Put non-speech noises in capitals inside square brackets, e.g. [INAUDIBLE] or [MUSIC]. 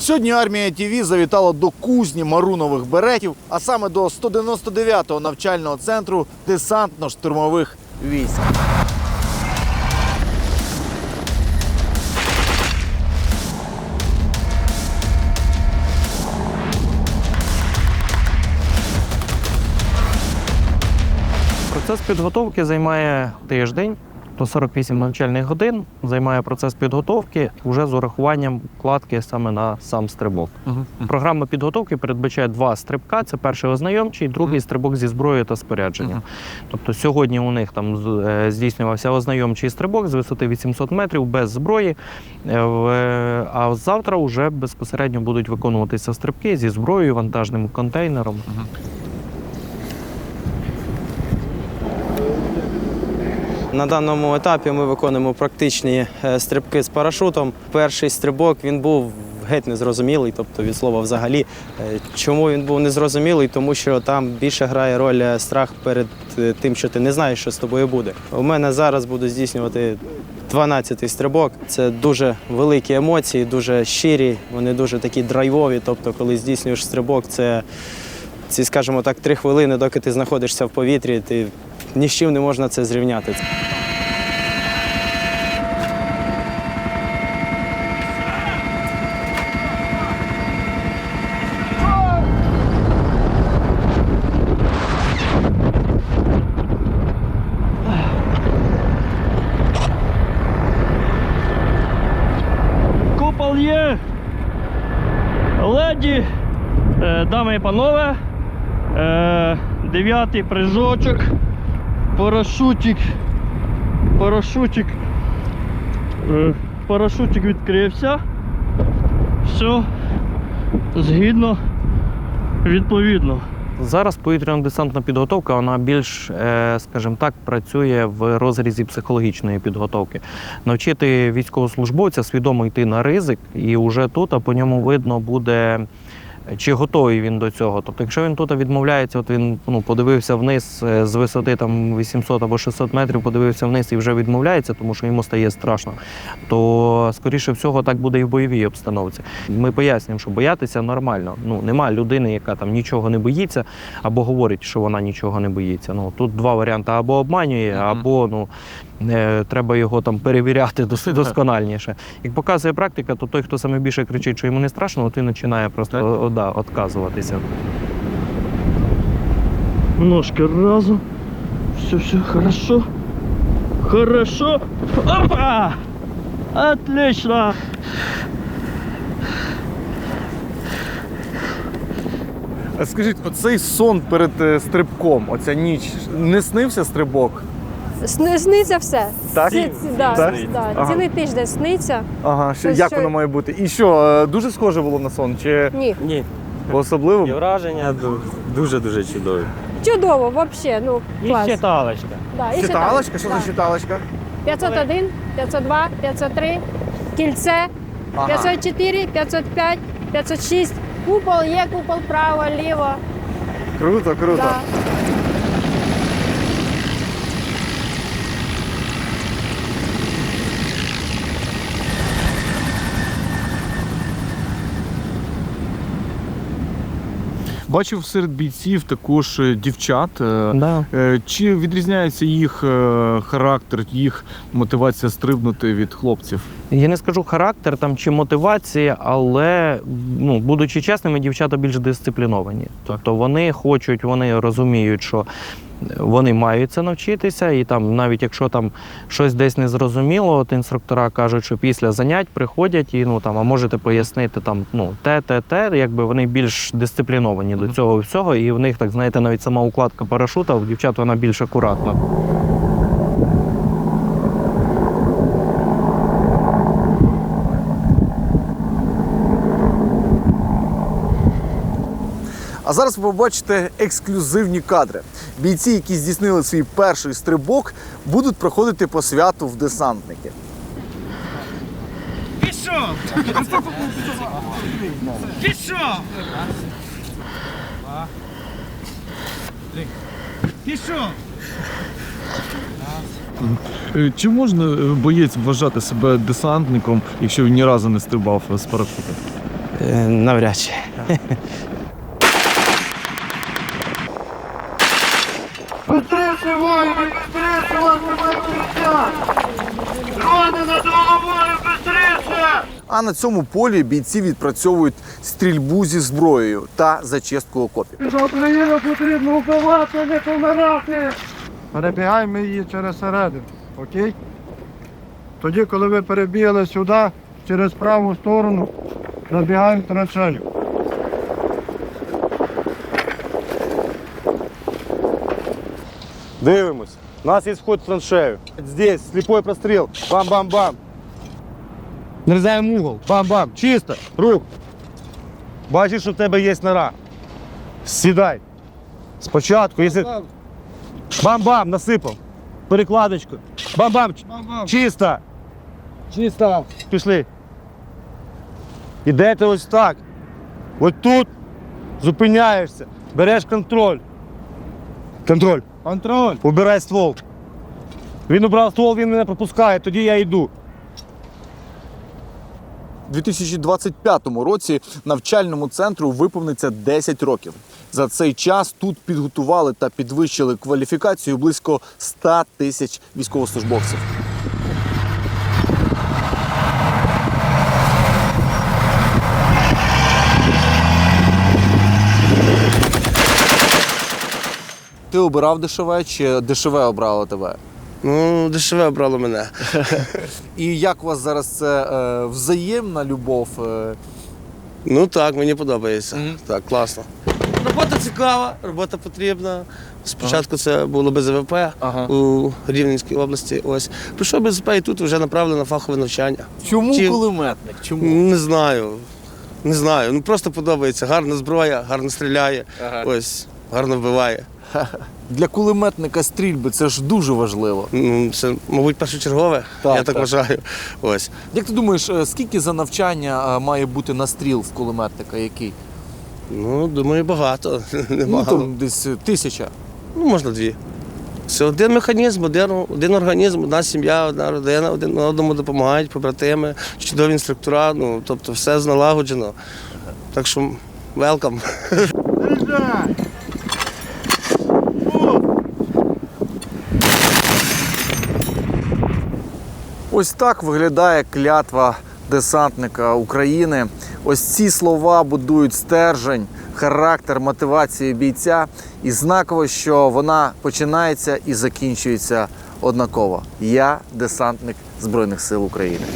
Сьогодні армія ТІВІ завітала до кузні марунових беретів, а саме до 199-го навчального центру десантно-штурмових військ. Процес підготовки займає тиждень до 48 навчальних годин. Займає процес підготовки вже з урахуванням вкладки саме на сам стрибок. Програма підготовки передбачає два стрибка: це перший ознайомчий, другий стрибок зі зброєю та спорядженням. Тобто сьогодні у них там е, здійснювався ознайомчий стрибок з висоти 800 метрів без зброї. Е, А завтра вже безпосередньо будуть виконуватися стрибки зі зброєю, вантажним контейнером. На даному етапі ми виконуємо практичні е, стрибки з парашутом. Перший стрибок він був геть незрозумілий, тобто від слова взагалі. Е, Чому він був незрозумілий? Тому що там більше грає роль е, страх перед тим, що ти не знаєш, що з тобою буде. У мене зараз буду здійснювати 12-й стрибок. Це дуже великі емоції, дуже щирі, вони дуже такі драйвові. Тобто, коли здійснюєш стрибок, це ці, скажімо так, три хвилини, доки ти знаходишся в повітрі, ти ні з чим не можна це зрівняти. Купол є. Леді, е, дами і панове. Е, дев'ятий прыжочок. Парашутик. Парашутик. Е, парашутик відкрився. Все. Згідно. Відповідно. Зараз повітряно-десантна підготовка вона більш, е, скажімо так, працює в розрізі психологічної підготовки. Навчити військовослужбовця свідомо йти на ризик, і вже тут а по ньому видно буде. Чи готовий він до цього? Тобто, якщо він тут відмовляється, от він ну, подивився вниз е, з висоти там 800 або 600 метрів, подивився вниз і вже відмовляється, тому що йому стає страшно, то скоріше всього так буде і в бойовій обстановці. Ми пояснюємо, що боятися нормально. Ну нема людини, яка там нічого не боїться, або говорить, що вона нічого не боїться. Ну тут два варіанти: або обманює, або ну треба його там перевіряти дос- доскональніше. Як показує практика, то той, хто саме більше кричить, що йому не страшно, той починає просто о, да, отказуватися. Ножки разом. Все, все, хорошо. Хорошо. Опа! Отлично! А Скажіть, оцей сон перед е, стрибком, оця ніч, не снився стрибок? Сни- Сниться все. Так? Ці- ці- да, Так? да. Ага. Цілий тиждень сниться. Ага, що, Щось, як що- воно має бути? І що, е, дуже схоже було на сон? Чи Ні. Ні, особливо? і враження дуже-дуже чудові. Чудово, взагалі. Ну, клас. считалочка. Да, і Читалочка? Що да. за читалочка? 501, 502, 503, кільце, Ага. 504, 505, 506. Купол є, купол право, ліво. Круто, круто. Да. Бачив серед бійців також е, дівчат. Е, Да. е, Чи відрізняється їх характер, їх мотивація стрибнути від хлопців? Я не скажу характер там чи мотивація, але ну, будучи чесними, дівчата більш дисципліновані. Тобто вони хочуть, вони розуміють, що вони мають це навчитися, і там, навіть якщо там щось десь не зрозуміло, от інструктора кажуть, що після занять приходять і ну там, а можете пояснити там ну те, те, те, якби вони більш дисципліновані до цього всього, і в них так знаєте, навіть сама укладка парашута у дівчат вона більш акуратна. А зараз ви побачите ексклюзивні кадри. Бійці, які здійснили свій перший стрибок, будуть проходити по святу в десантники. Пішов! Пішов! Пішов! Чи можна е, боєць вважати себе десантником, якщо він ні разу не стрибав з парашутом? Е, Навряд чи. А на цьому полі бійці відпрацьовують стрільбу зі зброєю та зачистку окопів. За Україну потрібно вбивати, не помирати. Перебігаємо її через середину, окей? Тоді, коли ви перебігли сюди, через праву сторону, забігаємо траншею. Дивимось. У нас є вход в траншею. Здесь слепой простріл. Бам-бам-бам. Нарізаємо угол. Бам-бам. Чисто. Рух. Бачиш, що в тебе є нора. Сідай. Спочатку, якщо. Бам-бам, насипав. Перекладочку. Бам-бам. Чисто. Чисто. Пішли. Ідете ось так. Ось тут зупиняєшся. Береш контроль. Контроль. Контроль. Убирай ствол. Він убрав ствол, він мене пропускає, тоді я йду. У 2025 році навчальному центру виповниться 10 років. За цей час тут підготували та підвищили кваліфікацію близько 100 тисяч військовослужбовців. Ти обирав дешеве чи дешеве обрало тебе? Ну, дешеве обрало мене. [LAUGHS] І як у вас зараз це е, взаємна любов? Е, Ну так, мені подобається. Так, класно. Робота цікава, робота потрібна. Спочатку це було БЗВП Ага. у Рівненській області. Ось прийшов БЗВП і тут вже направлено фахове навчання. чому Чи- кулеметник? Чому? Не знаю. Не знаю. Ну просто подобається. Гарна зброя, гарно стріляє, ось, гарно вбиває. [LAUGHS] Для кулеметника стрільби це ж дуже важливо. Ну, це, мабуть, першочергове, Так, я так, так. вважаю. Ось. Як ти думаєш, е, скільки за навчання е, має бути настріл в кулеметника? Який? Ну, думаю, багато. [LAUGHS] Ну Немало. там десь е, тисяча. Ну, можна дві. Це один механізм, один, один організм, одна сім'я, одна родина, один одному допомагають, побратими, чудові інструктора, ну, тобто все налагоджено. Так що велкам. Ось так виглядає клятва десантника України. Ось ці слова будують стержень, характер, мотивацію бійця. І знаково, що вона починається і закінчується однаково. Я десантник Збройних сил України.